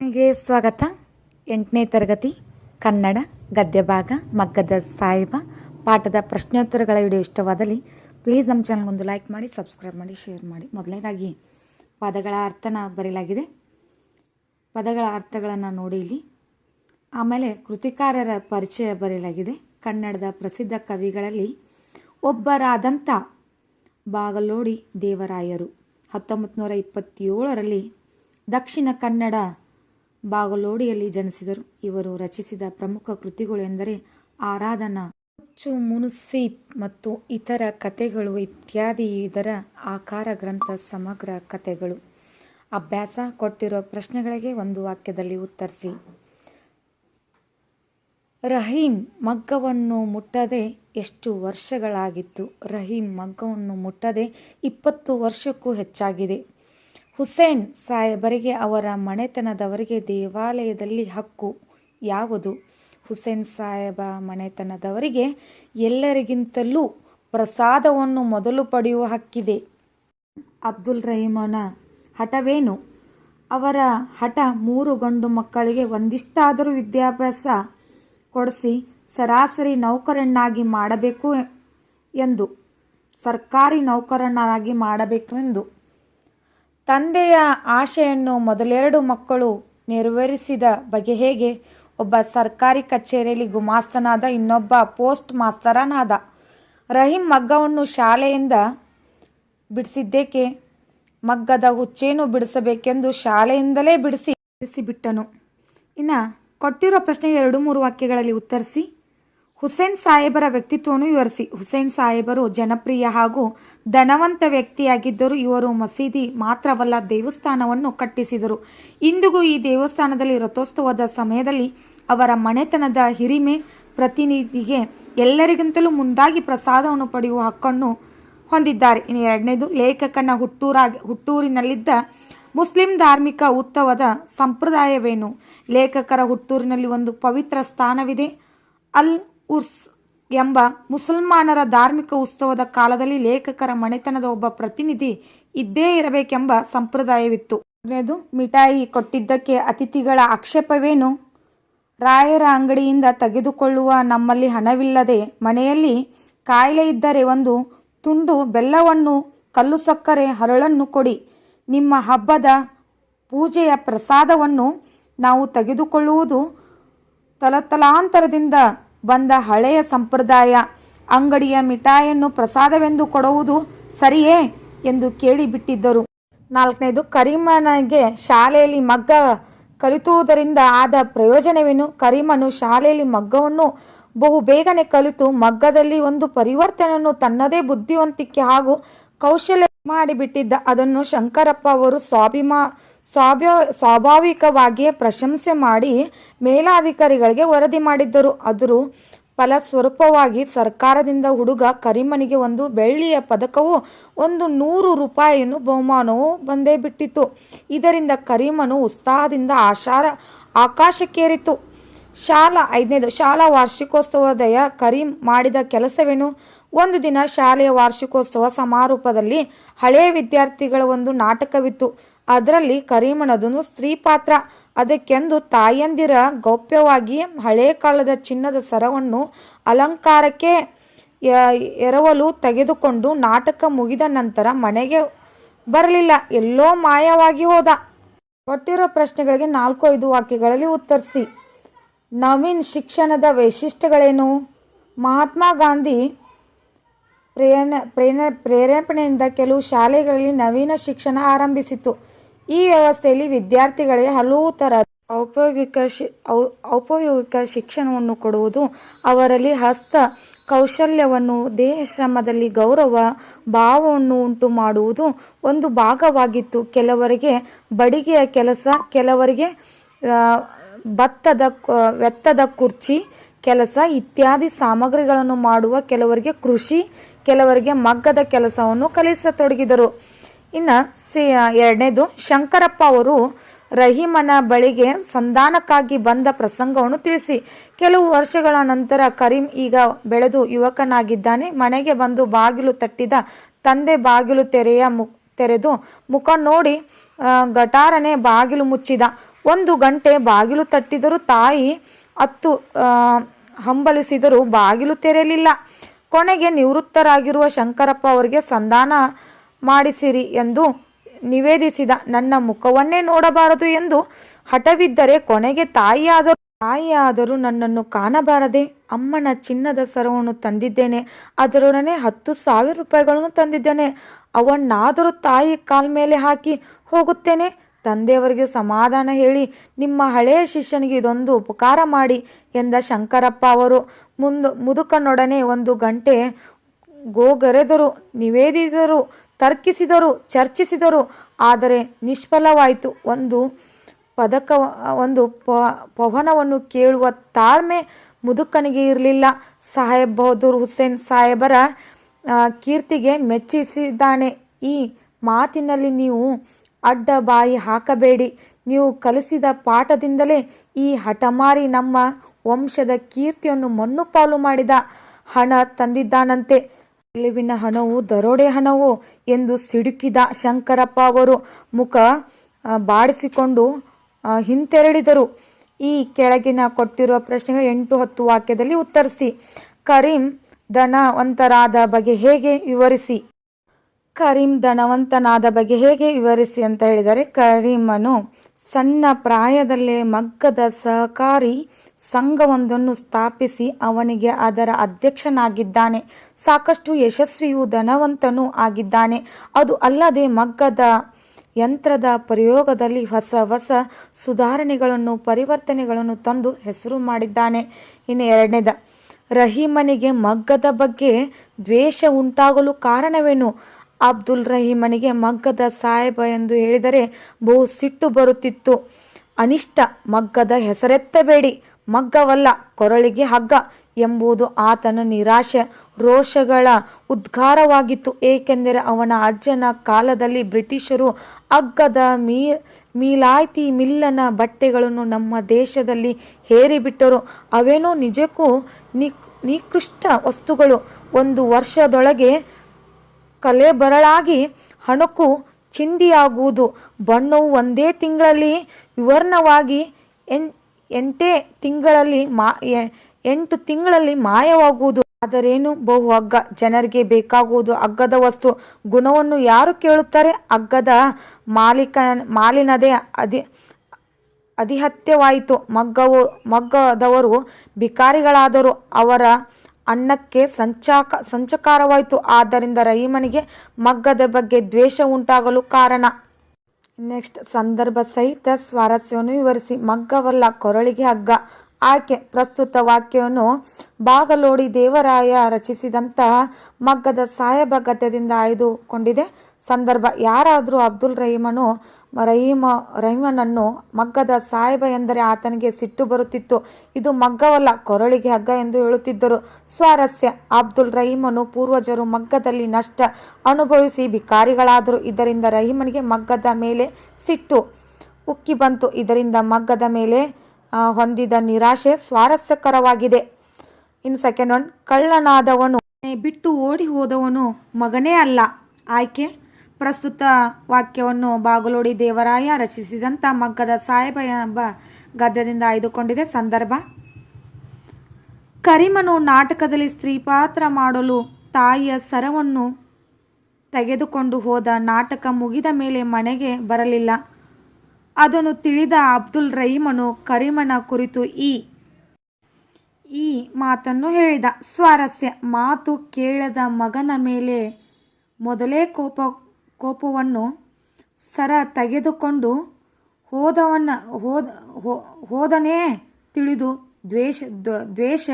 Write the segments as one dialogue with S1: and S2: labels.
S1: ನಿಮಗೆ ಸ್ವಾಗತ. ಎಂಟನೇ ತರಗತಿ, ಕನ್ನಡ ಗದ್ಯ ಭಾಗ ಮಗ್ಗದ ಸಾಹಿಬ, ಪಾಠದ ಪ್ರಶ್ನೋತ್ತರಗಳ ವಿಡಿಯೋ ಇಷ್ಟವಾದಲ್ಲಿ ಪ್ಲೀಸ್ ನಮ್ಮ ಚಾನಲ್ ಒಂದು ಲೈಕ್ ಮಾಡಿ ಸಬ್ಸ್ಕ್ರೈಬ್ ಮಾಡಿ ಶೇರ್ ಮಾಡಿ. ಮೊದಲನೇದಾಗಿ, ಪದಗಳ ಅರ್ಥನ ಬರೆಯಲಾಗಿದೆ. ಪದಗಳ ಅರ್ಥಗಳನ್ನು ನೋಡಿ ಇಲ್ಲಿ. ಆಮೇಲೆ ಕೃತಿಕಾರರ ಪರಿಚಯ ಬರೆಯಲಾಗಿದೆ. ಕನ್ನಡದ ಪ್ರಸಿದ್ಧ ಕವಿಗಳಲ್ಲಿ ಒಬ್ಬರಾದಂಥ ಬಾಗಲೋಡಿ ದೇವರಾಯರು. ಹತ್ತೊಂಬತ್ತು ನೂರ ಇಪ್ಪತ್ತೇಳರಲ್ಲಿ ದಕ್ಷಿಣ ಕನ್ನಡ ಬಾಗಲೋಡಿಯಲ್ಲಿ ಜನಿಸಿದರು. ಇವರು ರಚಿಸಿದ ಪ್ರಮುಖ ಕೃತಿಗಳು ಎಂದರೆ ಆರಾಧನಾ, ಹುಚ್ಚು ಮುನುಸೀಪ್ ಮತ್ತು ಇತರ ಕಥೆಗಳು ಇತ್ಯಾದಿ. ಇದರ ಆಕಾರ ಗ್ರಂಥ ಸಮಗ್ರ ಕಥೆಗಳು. ಅಭ್ಯಾಸ ಕೊಟ್ಟಿರುವ ಪ್ರಶ್ನೆಗಳಿಗೆ ಒಂದು ವಾಕ್ಯದಲ್ಲಿ ಉತ್ತರಿಸಿ. ರಹೀಂ ಮಗ್ಗವನ್ನು ಮುಟ್ಟದೆ ಎಷ್ಟು ವರ್ಷಗಳಾಗಿತ್ತು? ರಹೀಂ ಮಗ್ಗವನ್ನು ಮುಟ್ಟದೆ ಇಪ್ಪತ್ತು ವರ್ಷಕ್ಕೂ ಹೆಚ್ಚಾಗಿದೆ. ಹುಸೇನ್ ಸಾಹೇಬರಿಗೆ ಅವರ ಮನೆತನದವರಿಗೆ ದೇವಾಲಯದಲ್ಲಿ ಹಕ್ಕು ಯಾವುದು? ಹುಸೇನ್ ಸಾಹೇಬ ಮನೆತನದವರಿಗೆ ಎಲ್ಲರಿಗಿಂತಲೂ ಪ್ರಸಾದವನ್ನು ಮೊದಲು ಪಡೆಯುವ ಹಕ್ಕಿದೆ. ಅಬ್ದುಲ್ ರಹೀಮನ ಹಠವೇನು? ಅವರ ಹಠ ಮೂರು ಗಂಡು ಮಕ್ಕಳಿಗೆ ಒಂದಿಷ್ಟಾದರೂ ವಿದ್ಯಾಭ್ಯಾಸ ಕೊಡಿಸಿ ಸರಾಸರಿ ನೌಕರನ್ನಾಗಿ ಮಾಡಬೇಕು ಎಂದು, ಸರ್ಕಾರಿ ನೌಕರನ್ನಾಗಿ ಮಾಡಬೇಕು ಎಂದು ತಂದೆಯ ಆಶೆಯನ್ನು ಮೊದಲೆರಡು ಮಕ್ಕಳು ನೆರವೇರಿಸಿದ ಬಗೆ ಹೇಗೆ? ಒಬ್ಬ ಸರ್ಕಾರಿ ಕಚೇರಿಯಲ್ಲಿ ಗುಮಾಸ್ತನಾದ ಇನ್ನೊಬ್ಬ ಪೋಸ್ಟ್ ಮಾಸ್ತರನಾದ ರಹೀಂ ಮಗ್ಗವನ್ನು ಶಾಲೆಯಿಂದ ಬಿಡಿಸಿದ್ದೇಕೆ? ಮಗ್ಗದ ಹುಚ್ಚೇನು ಬಿಡಿಸಬೇಕೆಂದು ಶಾಲೆಯಿಂದಲೇ ಬಿಡಿಸಿ ಬಿಡಿಸಿಬಿಟ್ಟನು ಇನ್ನು ಕೊಟ್ಟಿರೋ ಪ್ರಶ್ನೆಗೆ ಎರಡು ಮೂರು ವಾಕ್ಯಗಳಲ್ಲಿ ಉತ್ತರಿಸಿ. ಹುಸೇನ್ ಸಾಹೇಬರ ವ್ಯಕ್ತಿತ್ವವನ್ನು ವಿವರಿಸಿ. ಹುಸೇನ್ ಸಾಹೇಬರು ಜನಪ್ರಿಯ ಹಾಗೂ ಧನವಂತ ವ್ಯಕ್ತಿಯಾಗಿದ್ದರು ಇವರು ಮಸೀದಿ ಮಾತ್ರವಲ್ಲ, ದೇವಸ್ಥಾನವನ್ನು ಕಟ್ಟಿಸಿದರು. ಇಂದಿಗೂ ಈ ದೇವಸ್ಥಾನದಲ್ಲಿ ರಥೋತ್ಸವದ ಸಮಯದಲ್ಲಿ ಅವರ ಮನೆತನದ ಹಿರಿಮೆ, ಪ್ರತಿನಿಧಿಗೆ ಎಲ್ಲರಿಗಿಂತಲೂ ಮುಂದಾಗಿ ಪ್ರಸಾದವನ್ನು ಪಡೆಯುವ ಹಕ್ಕನ್ನು ಹೊಂದಿದ್ದಾರೆ. ಇನ್ನು ಎರಡನೇದು, ಲೇಖಕನ ಹುಟ್ಟೂರಾಗಿ, ಹುಟ್ಟೂರಿನಲ್ಲಿದ್ದ ಮುಸ್ಲಿಂ ಧಾರ್ಮಿಕ ಉತ್ಸವದ ಸಂಪ್ರದಾಯವೇನು? ಲೇಖಕರ ಹುಟ್ಟೂರಿನಲ್ಲಿ ಒಂದು ಪವಿತ್ರ ಸ್ಥಾನವಿದೆ. ಅಲ್ ಉರ್ಸ್ ಎಂಬ ಮುಸಲ್ಮಾನರ ಧಾರ್ಮಿಕ ಉತ್ಸವದ ಕಾಲದಲ್ಲಿ ಲೇಖಕರ ಮನೆತನದ ಒಬ್ಬ ಪ್ರತಿನಿಧಿ ಇದ್ದೇ ಇರಬೇಕೆಂಬ ಸಂಪ್ರದಾಯವಿತ್ತು. ಎರಡನೇದು ಮಿಠಾಯಿ ಕೊಟ್ಟಿದ್ದಕ್ಕೆ ಅತಿಥಿಗಳ ಆಕ್ಷೇಪವೇನು? ರಾಯರ ಅಂಗಡಿಯಿಂದ ತೆಗೆದುಕೊಳ್ಳುವ ನಮ್ಮಲ್ಲಿ ಹಣವಿಲ್ಲದೆ ಮನೆಯಲ್ಲಿ ಕಾಯಿಲೆ ಇದ್ದರೆ ಒಂದು ತುಂಡು ಬೆಲ್ಲವನ್ನು, ಕಲ್ಲು ಸಕ್ಕರೆ, ಹರಳನ್ನು ಕೊಡಿ. ನಿಮ್ಮ ಹಬ್ಬದ ಪೂಜೆಯ ಪ್ರಸಾದವನ್ನು ನಾವು ತೆಗೆದುಕೊಳ್ಳುವುದು ತಲತಲಾಂತರದಿಂದ ಬಂದ ಹಳೆಯ ಸಂಪ್ರದಾಯ. ಅಂಗಡಿಯ ಮಿಠಾಯಿಯನ್ನು ಪ್ರಸಾದವೆಂದು ಕೊಡುವುದು ಸರಿಯೇ ಎಂದು ಕೇಳಿಬಿಟ್ಟಿದ್ದರು. ನಾಲ್ಕನೇದು, ಕರೀಮನಿಗೆ ಶಾಲೆಯಲ್ಲಿ ಮಗ್ಗ ಕಲಿತುವುದರಿಂದ ಆದ ಪ್ರಯೋಜನವೇನು? ಕರಿಮನು ಶಾಲೆಯಲ್ಲಿ ಮಗ್ಗವನ್ನು ಬಹು ಬೇಗನೆ ಕಲಿತು, ಮಗ್ಗದಲ್ಲಿ ಒಂದು ಪರಿವರ್ತನೆಯನ್ನು ತನ್ನದೇ ಬುದ್ಧಿವಂತಿಕೆ ಹಾಗೂ ಕೌಶಲ್ಯ ಮಾಡಿಬಿಟ್ಟಿದ್ದ. ಅದನ್ನು ಶಂಕರಪ್ಪ ಅವರು ಸ್ವಾಭಿಮಾ ಸ್ವಾಭ್ಯ ಸ್ವಾಭಾವಿಕವಾಗಿಯೇ ಪ್ರಶಂಸೆ ಮಾಡಿ ಮೇಲಾಧಿಕಾರಿಗಳಿಗೆ ವರದಿ ಮಾಡಿದ್ದರು. ಅದರ ಫಲಸ್ವರೂಪವಾಗಿ ಸರ್ಕಾರದಿಂದ ಹುಡುಗ ಕರಿಮನಿಗೆ ಒಂದು ಬೆಳ್ಳಿಯ ಪದಕವು ಒಂದು ನೂರು ರೂಪಾಯಿಯನ್ನು ಬಹುಮಾನವು ಬಂದೇ ಬಿಟ್ಟಿತು ಇದರಿಂದ ಕರಿಮನು ಉತ್ಸಾಹದಿಂದ ಆಶಾರ, ಆಕಾಶಕ್ಕೇರಿತು. ಶಾಲಾ ಐದನೇದು, ಶಾಲಾ ವಾರ್ಷಿಕೋತ್ಸವದಯ ಕರೀಂ ಮಾಡಿದ ಕೆಲಸವೇನು? ಒಂದು ದಿನ ಶಾಲೆಯ ವಾರ್ಷಿಕೋತ್ಸವ ಸಮಾರೋಪದಲ್ಲಿ ಹಳೆಯ ವಿದ್ಯಾರ್ಥಿಗಳ ಒಂದು ನಾಟಕವಿತ್ತು. ಅದರಲ್ಲಿ ಕರಿಮಣದನು ಸ್ತ್ರೀ ಪಾತ್ರ ಅದಕ್ಕೆಂದು ತಾಯಂದಿರ ಗೌಪ್ಯವಾಗಿ ಹಳೆ ಕಾಲದ ಚಿನ್ನದ ಸರವನ್ನು ಅಲಂಕಾರಕ್ಕೆ ಎರವಲು ತೆಗೆದುಕೊಂಡು ನಾಟಕ ಮುಗಿದ ನಂತರ ಮನೆಗೆ ಬರಲಿಲ್ಲ. ಎಲ್ಲೋ ಮಾಯವಾಗಿ ಹೋದ. ಕೊಟ್ಟಿರೋ ಪ್ರಶ್ನೆಗಳಿಗೆ ನಾಲ್ಕು ಐದು ವಾಕ್ಯಗಳಲ್ಲಿ ಉತ್ತರಿಸಿ. ನವೀನ್ ಶಿಕ್ಷಣದ ವೈಶಿಷ್ಟ್ಯಗಳೇನು? ಮಹಾತ್ಮ ಗಾಂಧಿ ಪ್ರೇರಣ ಪ್ರೇರ ಪ್ರೇರೇಪಣೆಯಿಂದ ಕೆಲವು ಶಾಲೆಗಳಲ್ಲಿ ನವೀನ ಶಿಕ್ಷಣ ಆರಂಭಿಸಿತು. ಈ ವ್ಯವಸ್ಥೆಯಲ್ಲಿ ವಿದ್ಯಾರ್ಥಿಗಳಿಗೆ ಹಲವು ಥರ ಔಪಯೋಗಿಕ ಶಿ ಔಪಯೋಗಿಕ ಶಿಕ್ಷಣವನ್ನು ಕೊಡುವುದು, ಅವರಲ್ಲಿ ಹಸ್ತ ಕೌಶಲ್ಯವನ್ನು, ದೇಹ ಶ್ರಮದಲ್ಲಿ ಗೌರವ ಭಾವವನ್ನು ಉಂಟು ಮಾಡುವುದು ಒಂದು ಭಾಗವಾಗಿತ್ತು. ಕೆಲವರಿಗೆ ಬಡಿಗೆಯ ಕೆಲಸ, ಕೆಲವರಿಗೆ ಭತ್ತದ ವೆತ್ತದ ಕುರ್ಚಿ ಕೆಲಸ ಇತ್ಯಾದಿ ಸಾಮಗ್ರಿಗಳನ್ನು ಮಾಡುವ, ಕೆಲವರಿಗೆ ಕೃಷಿ, ಕೆಲವರಿಗೆ ಮಗ್ಗದ ಕೆಲಸವನ್ನು ಕಲಿಸತೊಡಗಿದರು. ಇನ್ನು ಸಿ ಎರಡನೇದು ಶಂಕರಪ್ಪ ಅವರು ರಹೀಮನ ಬಳಿಗೆ ಸಂಧಾನಕ್ಕಾಗಿ ಬಂದ ಪ್ರಸಂಗವನ್ನು ತಿಳಿಸಿ. ಕೆಲವು ವರ್ಷಗಳ ನಂತರ ಕರೀಂ ಈಗ ಬೆಳೆದು ಯುವಕನಾಗಿದ್ದಾನೆ. ಮನೆಗೆ ಬಂದು ಬಾಗಿಲು ತಟ್ಟಿದ ತಂದೆ ಬಾಗಿಲು ತೆರೆಯ ಮು, ತೆರೆದು ಮುಖ ನೋಡಿ ಗಟಾರನೆ ಬಾಗಿಲು ಮುಚ್ಚಿದ. ಒಂದು ಗಂಟೆ ಬಾಗಿಲು ತಟ್ಟಿದರೂ ತಾಯಿ ಹತ್ತು ಹಂಬಲಿಸಿದರೂ ಬಾಗಿಲು ತೆರೆಯಲಿಲ್ಲ. ಕೊನೆಗೆ ನಿವೃತ್ತರಾಗಿರುವ ಶಂಕರಪ್ಪ ಅವರಿಗೆ ಸಂಧಾನ ಮಾಡಿಸಿರಿ ಎಂದು ನಿವೇದಿಸಿದ ನನ್ನ ಮುಖವನ್ನೇ ನೋಡಬಾರದು ಎಂದು ಹಠವಿದ್ದರೆ ಕೊನೆಗೆ ತಾಯಿಯಾದರೂ ತಾಯಿಯಾದರೂ ನನ್ನನ್ನು ಕಾಣಬಾರದೆ ಅಮ್ಮನ ಚಿನ್ನದ ಸರವನ್ನು ತಂದಿದ್ದೇನೆ. ಅದರೊಡನೆ ಹತ್ತು ಸಾವಿರ ರೂಪಾಯಿಗಳನ್ನು ತಂದಿದ್ದೇನೆ. ಅವನ್ನಾದರೂ ತಾಯಿ ಕಾಲ್ ಮೇಲೆ ಹಾಕಿ ಹೋಗುತ್ತೇನೆ. ತಂದೆಯವರಿಗೆ ಸಮಾಧಾನ ಹೇಳಿ, ನಿಮ್ಮ ಹಳೆಯ ಶಿಷ್ಯನಿಗೆ ಇದೊಂದು ಉಪಕಾರ ಮಾಡಿ ಎಂದ ಶಂಕರಪ್ಪ ಅವರು. ಮುಂದು ಮುದುಕನೊಡನೆ ಒಂದು ಗಂಟೆ ಗೋಗರೆದರು ನಿವೇದಿಸಿದರು ತರ್ಕಿಸಿದರು, ಚರ್ಚಿಸಿದರು. ಆದರೆ ನಿಷ್ಫಲವಾಯಿತು. ಒಂದು ಪದಕ, ಒಂದು ಪವನವನ್ನು ಕೇಳುವ ತಾಳ್ಮೆ ಮುದುಕನಿಗೆ ಇರಲಿಲ್ಲ. ಸಾಹೇಬ್ ಬಹದ್ದೂರ್ ಹುಸೇನ್ ಸಾಹೇಬರ ಕೀರ್ತಿಗೆ ಮೆಚ್ಚಿಸಿದ್ದಾನೆ. ಈ ಮಾತಿನಲ್ಲಿ ನೀವು ಅಡ್ಡ ಬಾಯಿ ಹಾಕಬೇಡಿ. ನೀವು ಕಲಿಸಿದ ಪಾಠದಿಂದಲೇ ಈ ಹಠಮಾರಿ ನಮ್ಮ ವಂಶದ ಕೀರ್ತಿಯನ್ನು ಮಣ್ಣುಪಾಲು ಮಾಡಿದ ಹಣ ತಂದಿದ್ದಾನಂತೆ. ಗೆಲುವಿನ ಹಣವು ದರೋಡೆ ಹಣವು ಎಂದು ಸಿಡುಕಿದ ಶಂಕರಪ್ಪ ಅವರು ಮುಖ ಬಾಡಿಸಿಕೊಂಡು ಹಿಂತೆರಳಿದರು. ಈ ಕೆಳಗಿನ ಕೊಟ್ಟಿರುವ ಪ್ರಶ್ನೆಗಳು ಎಂಟು ಹತ್ತು ವಾಕ್ಯದಲ್ಲಿ ಉತ್ತರಿಸಿ. ಕರೀಂ ಧನವಂತರಾದ ಬಗ್ಗೆ ಹೇಗೆ ವಿವರಿಸಿ? ಕರೀಂ ಧನವಂತನಾದ ಬಗ್ಗೆ ಹೇಗೆ ವಿವರಿಸಿ ಅಂತ ಹೇಳಿದರೆ, ಕರೀಮನು ಸಣ್ಣ ಪ್ರಾಯದಲ್ಲೇ ಮಗ್ಗದ ಸಹಕಾರಿ ಸಂಘವೊಂದನ್ನು ಸ್ಥಾಪಿಸಿ ಅವನಿಗೆ ಅದರ ಅಧ್ಯಕ್ಷನಾಗಿದ್ದಾನೆ. ಸಾಕಷ್ಟು ಯಶಸ್ವಿಯೂ ಧನವಂತನೂ ಆಗಿದ್ದಾನೆ. ಅದು ಅಲ್ಲದೆ ಮಗ್ಗದ ಯಂತ್ರದ ಪ್ರಯೋಗದಲ್ಲಿ ಹೊಸ ಹೊಸ ಸುಧಾರಣೆಗಳನ್ನು, ಪರಿವರ್ತನೆಗಳನ್ನು ತಂದು ಹೆಸರು ಮಾಡಿದ್ದಾನೆ. ಇನ್ನು ಎರಡನೇದ, ರಹೀಮನಿಗೆ ಮಗ್ಗದ ಬಗ್ಗೆ ದ್ವೇಷ ಉಂಟಾಗಲು ಕಾರಣವೇನು? ಅಬ್ದುಲ್ ರಹೀಮನಿಗೆ ಮಗ್ಗದ ಸಾಹೇಬ ಎಂದು ಹೇಳಿದರೆ ಬಹು ಸಿಟ್ಟು ಬರುತ್ತಿತ್ತು. ಅನಿಷ್ಟ, ಮಗ್ಗದ ಹೆಸರೆತ್ತಬೇಡಿ. ಮಗ್ಗವಲ್ಲ, ಕೊರಳಿಗೆ ಹಗ್ಗ ಎಂಬುದು ಆತನ ನಿರಾಶೆ, ರೋಷಗಳ ಉದ್ಗಾರವಾಗಿತ್ತು. ಏಕೆಂದರೆ ಅವನ ಅಜ್ಜನ ಕಾಲದಲ್ಲಿ ಬ್ರಿಟಿಷರು ಅಗ್ಗದ ಮೀ, ಮೀಲಾಯ್ತಿ ಮಿಲ್ಲನ ಬಟ್ಟೆಗಳನ್ನು ನಮ್ಮ ದೇಶದಲ್ಲಿ ಹೇರಿಬಿಟ್ಟರು. ಅವೇನೋ ನಿಜಕ್ಕೂ ನಿ, ನಿಕೃಷ್ಟ ವಸ್ತುಗಳು. ಒಂದು ವರ್ಷದೊಳಗೆ ಕಲೆಬರಳಾಗಿ ಹಣಕು ಚಿಂದಿಯಾಗುವುದು. ಬಣ್ಣವು ಒಂದೇ ತಿಂಗಳಲ್ಲಿ ವಿವರ್ಣವಾಗಿ ಎನ್ ಎಂಟೇ ತಿಂಗಳಲ್ಲಿ ಮಾ ಎಂಟು ತಿಂಗಳಲ್ಲಿ ಮಾಯವಾಗುವುದು. ಆದರೇನು? ಬಹು ಹಗ್ಗ. ಜನರಿಗೆ ಬೇಕಾಗುವುದು ಅಗ್ಗದ ವಸ್ತು. ಗುಣವನ್ನು ಯಾರು ಕೇಳುತ್ತಾರೆ? ಅಗ್ಗದ ಮಾಲೀಕ ಮಾಲಿನದೇ ಅದಿ ಅಧಿಹತ್ಯವಾಯಿತು. ಮಗ್ಗವು, ಮಗ್ಗದವರು ಭಿಕಾರಿಗಳಾದರು. ಅವರ ಅನ್ನಕ್ಕೆ ಸಂಚಾಕ, ಸಂಚಕಾರವಾಯಿತು. ಆದ್ದರಿಂದ ರಹೀಮನಿಗೆ ಮಗ್ಗದ ಬಗ್ಗೆ ದ್ವೇಷ ಉಂಟಾಗಲು ಕಾರಣ. ನೆಕ್ಸ್ಟ್ ಸಂದರ್ಭ ಸಹಿತ ಸ್ವಾರಸ್ಯವನ್ನು ವಿವರಿಸಿ. ಮಗ್ಗವಲ್ಲ ಕೊರಳಿಗೆ ಹಗ್ಗ. ಆಯ್ಕೆ ಪ್ರಸ್ತುತ ವಾಕ್ಯವನ್ನು ಬಾಗಲೋಡಿ ದೇವರಾಯ ರಚಿಸಿದಂತಹ ಮಗ್ಗದ ಸಾಯಬ ಗದ್ಯದಿಂದ ಆಯ್ದುಕೊಂಡಿದೆ. ಸಂದರ್ಭ, ಯಾರಾದರೂ ಅಬ್ದುಲ್ ರಹೀಮನು ರಹೀಮ, ರಹೀಮನನ್ನು ಮಗ್ಗದ ಸಾಹೇಬ ಎಂದರೆ ಆತನಿಗೆ ಸಿಟ್ಟು ಬರುತ್ತಿತ್ತು. ಇದು ಮಗ್ಗವಲ್ಲ, ಕೊರಳಿಗೆ ಹಗ್ಗ ಎಂದು ಹೇಳುತ್ತಿದ್ದರು. ಸ್ವಾರಸ್ಯ, ಅಬ್ದುಲ್ ರಹೀಮನು ಪೂರ್ವಜರು ಮಗ್ಗದಲ್ಲಿ ನಷ್ಟ ಅನುಭವಿಸಿ ಭಿಕಾರಿಗಳಾದರು ಇದರಿಂದ ರಹೀಮನಿಗೆ ಮಗ್ಗದ ಮೇಲೆ ಸಿಟ್ಟು ಉಕ್ಕಿ ಬಂತು. ಇದರಿಂದ ಮಗ್ಗದ ಮೇಲೆ ಹೊಂದಿದ ನಿರಾಶೆ ಸ್ವಾರಸ್ಯಕರವಾಗಿದೆ. ಇನ್ ಸೆಕೆಂಡ್ ಒನ್, ಕಳ್ಳನಾದವನು ಬಿಟ್ಟು ಓಡಿ ಹೋದವನು ಮಗನೇ ಅಲ್ಲ. ಆಯ್ಕೆ? ಪ್ರಸ್ತುತ ವಾಕ್ಯವನ್ನು ಬಾಗಲೋಡಿ ದೇವರಾಯ ರಚಿಸಿದಂಥ ಮಗ್ಗದ ಸಾಹೇಬ ಎಂಬ ಗದ್ಯದಿಂದ ಆಯ್ದುಕೊಂಡಿದೆ ಸಂದರ್ಭ. ಕರಿಮನು ನಾಟಕದಲ್ಲಿ ಸ್ತ್ರೀ ಪಾತ್ರ ಮಾಡಲು ತಾಯಿಯ ಸರವನ್ನು ತೆಗೆದುಕೊಂಡು ಹೋದ ನಾಟಕ ಮುಗಿದ ಮೇಲೆ ಮನೆಗೆ ಬರಲಿಲ್ಲ. ಅದನ್ನು ತಿಳಿದ ಅಬ್ದುಲ್ ರಹೀಮನು ಕರಿಮನ ಕುರಿತು ಈ ಈ ಮಾತನ್ನು ಹೇಳಿದ. ಸ್ವಾರಸ್ಯ, ಮಾತು ಕೇಳದ ಮಗನ ಮೇಲೆ ಮೊದಲೇ ಕೋಪ ಕೋಪವನ್ನು ಸರ ತೆಗೆದುಕೊಂಡು ಹೋದವನ್ನ ಹೋದ ಹೋದನೇ ತಿಳಿದು ದ್ವೇಷ, ದ್ವ- ದ್ವೇಷ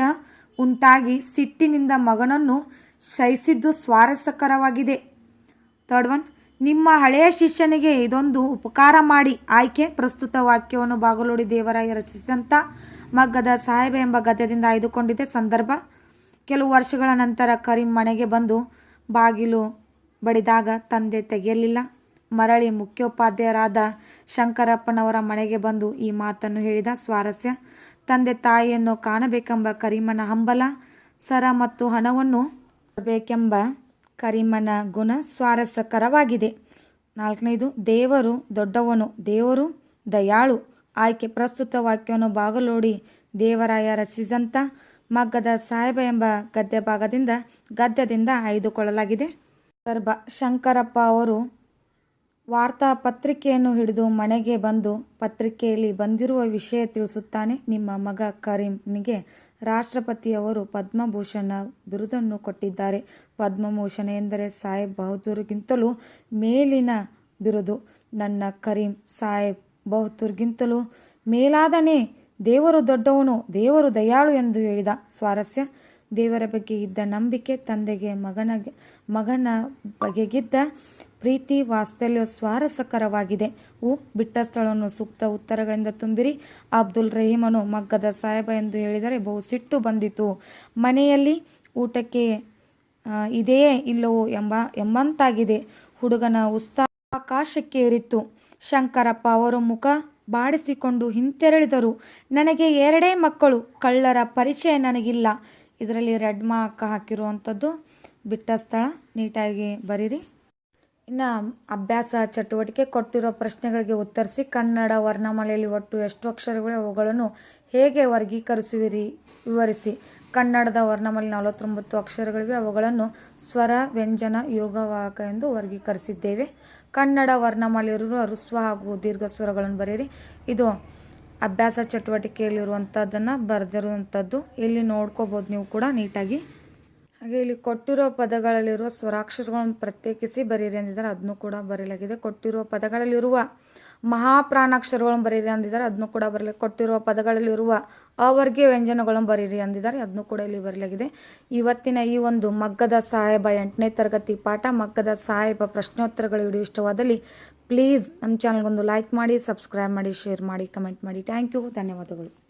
S1: ಉಂಟಾಗಿ ಸಿಟ್ಟಿನಿಂದ ಮಗನನ್ನು ಶಯಿಸಿದ್ದು ಸ್ವಾರಸ್ಯಕರವಾಗಿದೆ. ಥರ್ಡ್ ಒನ್, ನಿಮ್ಮ ಹಳೆಯ ಶಿಷ್ಯನಿಗೆ ಇದೊಂದು ಉಪಕಾರ ಮಾಡಿ. ಆಯ್ಕೆ, ಪ್ರಸ್ತುತ ವಾಕ್ಯವನ್ನು ಬಾಗಲೋಡಿ ದೇವರಾಯ ರಚಿಸಿದಂಥ ಮಗ್ಗದ ಸಾಹೇಬ ಎಂಬ ಗದ್ಯದಿಂದ ಆಯ್ದುಕೊಂಡಿದೆ ಸಂದರ್ಭ. ಕೆಲವು ವರ್ಷಗಳ ನಂತರ ಕರೀಂ ಮನೆಗೆ ಬಂದು ಬಾಗಿಲು ಬಡಿದಾಗ ತಂದೆ ತೆಗೆಯಲಿಲ್ಲ. ಮರಳಿ ಮುಖ್ಯೋಪಾಧ್ಯಾಯರಾದ ಶಂಕರಪ್ಪನವರ ಮನೆಗೆ ಬಂದು ಈ ಮಾತನ್ನು ಹೇಳಿದ ಸ್ವಾರಸ್ಯ, ತಂದೆ ತಾಯಿಯನ್ನು ಕಾಣಬೇಕೆಂಬ ಕರಿಮನ ಹಂಬಲ, ಸರ ಮತ್ತು ಹಣವನ್ನು ಬೇಕೆಂಬ ಕರಿಮನ ಗುಣ ಸ್ವಾರಸ್ಯಕರವಾಗಿದೆ. ನಾಲ್ಕನೇದು, ದೇವರು ದೊಡ್ಡವನು, ದೇವರು ದಯಾಳು. ಆಯ್ಕೆ ಪ್ರಸ್ತುತ ವಾಕ್ಯವನ್ನು ಬಾಗಲೋಡಿ ದೇವರಾಯ ರಚಿಸಿದಂಥ ಮಗ್ಗದ ಸಾಹೇಬ ಎಂಬ ಗದ್ಯ ಭಾಗದಿಂದ ಗದ್ಯದಿಂದ ಆಯ್ದುಕೊಳ್ಳಲಾಗಿದೆ. ಸಂದರ್ಭ ಶಂಕರಪ್ಪ ಅವರು ವಾರ್ತಾ ಪತ್ರಿಕೆಯನ್ನು ಹಿಡಿದು ಮನೆಗೆ ಬಂದು ಪತ್ರಿಕೆಯಲ್ಲಿ ಬಂದಿರುವ ವಿಷಯ ತಿಳಿಸುತ್ತಾನೆ. ನಿಮ್ಮ ಮಗ ಕರೀಂನಿಗೆ ರಾಷ್ಟ್ರಪತಿಯವರು ಪದ್ಮಭೂಷಣ ಬಿರುದನ್ನು ಕೊಟ್ಟಿದ್ದಾರೆ. ಪದ್ಮಭೂಷಣ ಎಂದರೆ ಸಾಹೇಬ್ ಬಹದ್ದೂರ್ಗಿಂತಲೂ ಮೇಲಿನ ಬಿರುದು. ನನ್ನ ಕರೀಂ ಸಾಹೇಬ್ ಬಹದ್ದೂರ್ಗಿಂತಲೂ ಮೇಲಾದನೇ ದೇವರು ದೊಡ್ಡವನು, ದೇವರು ದಯಾಳು ಎಂದು ಹೇಳಿದ ಸ್ವಾರಸ್ಯ. ದೇವರ ಬಗ್ಗೆ ಇದ್ದ ನಂಬಿಕೆ, ತಂದೆಗೆ ಮಗನ ಮಗನ ಬಗೆಗಿದ್ದ ಪ್ರೀತಿ ವಾಸ್ತಲ್ಯ ಸ್ವಾರಸಕರವಾಗಿದೆ ಉ ಬಿಟ್ಟ ಸ್ಥಳವನ್ನು ಸೂಕ್ತ ಉತ್ತರಗಳಿಂದ ತುಂಬಿರಿ. ಅಬ್ದುಲ್ ರಹೀಮನು ಮಗ್ಗದ ಸಾಹೇಬ ಎಂದು ಹೇಳಿದರೆ ಬಹು ಸಿಟ್ಟು ಬಂದಿತು. ಮನೆಯಲ್ಲಿ ಊಟಕ್ಕೆ ಇದೆಯೇ ಇಲ್ಲವೋ ಎಂಬ, ಎಂಬಂತಾಗಿದೆ. ಹುಡುಗನ ಉತ್ಸಾಹ ಆಕಾಶಕ್ಕೆ ಏರಿತ್ತು. ಶಂಕರಪ್ಪ ಅವರು ಮುಖ ಬಾಡಿಸಿಕೊಂಡು ಹಿಂತೆರಳಿದರು. ನನಗೆ ಎರಡೇ ಮಕ್ಕಳು. ಕಳ್ಳರ ಪರಿಚಯ ನನಗಿಲ್ಲ. ಇದರಲ್ಲಿ ರೆಡ್ ಮಾರ್ಕ್ ಹಾಕಿರುವಂಥದ್ದು ಬಿಟ್ಟ ಸ್ಥಳ. ನೀಟಾಗಿ ಬರೀರಿ. ಇನ್ನು ಅಭ್ಯಾಸ, ಚಟುವಟಿಕೆ ಕೊಟ್ಟಿರೋ ಪ್ರಶ್ನೆಗಳಿಗೆ ಉತ್ತರಿಸಿ ಕನ್ನಡ ವರ್ಣಮಾಲೆಯಲ್ಲಿ ಒಟ್ಟು ಎಷ್ಟು ಅಕ್ಷರಗಳು ಅವುಗಳನ್ನು ಹೇಗೆ ವರ್ಗೀಕರಿಸುವಿರಿ? ವಿವರಿಸಿ. ಕನ್ನಡದ ವರ್ಣಮಾಲೆ ನಲವತ್ತೊಂಬತ್ತು ಅಕ್ಷರಗಳಿವೆ. ಅವುಗಳನ್ನು ಸ್ವರ, ವ್ಯಂಜನ ಯೋಗವಾಹಕ ಎಂದು ವರ್ಗೀಕರಿಸಿದ್ದೇವೆ. ಕನ್ನಡ ವರ್ಣಮಾಲೆಯರು ಹೃಸ್ವ ಹಾಗೂ ದೀರ್ಘ ಸ್ವರಗಳನ್ನು ಬರೆಯಿರಿ. ಇದು ಅಭ್ಯಾಸ ಚಟುವಟಿಕೆಯಲ್ಲಿರುವಂಥದ್ದನ್ನು ಬರೆದಿರುವಂಥದ್ದು ಇಲ್ಲಿ ನೋಡ್ಕೋಬೋದು ನೀವು ಕೂಡ ನೀಟಾಗಿ. ಹಾಗೆ ಇಲ್ಲಿ ಕೊಟ್ಟಿರೋ ಪದಗಳಲ್ಲಿರುವ ಸ್ವರಾಕ್ಷರಗಳನ್ನು ಪ್ರತ್ಯೇಕಿಸಿ ಬರೀರಿ ಅಂದಿದ್ದಾರೆ. ಅದನ್ನು ಕೂಡ ಬರೆಯಲಾಗಿದೆ ಕೊಟ್ಟಿರುವ ಪದಗಳಲ್ಲಿರುವ ಮಹಾಪ್ರಾಣಾಕ್ಷರಗಳನ್ನು ಬರೀರಿ ಅಂದಿದ್ದಾರೆ. ಅದನ್ನು ಕೂಡ ಬರಲಿ, ಕೊಟ್ಟಿರುವ ಪದಗಳಲ್ಲಿರುವ ಅವರ್ಗೀಯ ವ್ಯಂಜನಗಳನ್ನು ಬರೀರಿ ಅಂದಿದ್ದಾರೆ. ಅದನ್ನು ಕೂಡ ಇಲ್ಲಿ ಬರೆಯಲಾಗಿದೆ ಇವತ್ತಿನ ಈ ಒಂದು ಮಗ್ಗದ ಸಾಹೇಬ ಎಂಟನೇ ತರಗತಿ ಪಾಠ, ಮಗ್ಗದ ಸಾಹೇಬ ಪ್ರಶ್ನೋತ್ತರಗಳು ವಿಡಿಯೋ ಇಷ್ಟವಾದಲ್ಲಿ ಪ್ಲೀಸ್ ನಮ್ಮ ಚಾನಲ್ಗೊಂದು ಲೈಕ್ ಮಾಡಿ ಸಬ್ಸ್ಕ್ರೈಬ್ ಮಾಡಿ ಶೇರ್ ಮಾಡಿ ಕಮೆಂಟ್ ಮಾಡಿ. ಥ್ಯಾಂಕ್ ಯು ಧನ್ಯವಾದಗಳು.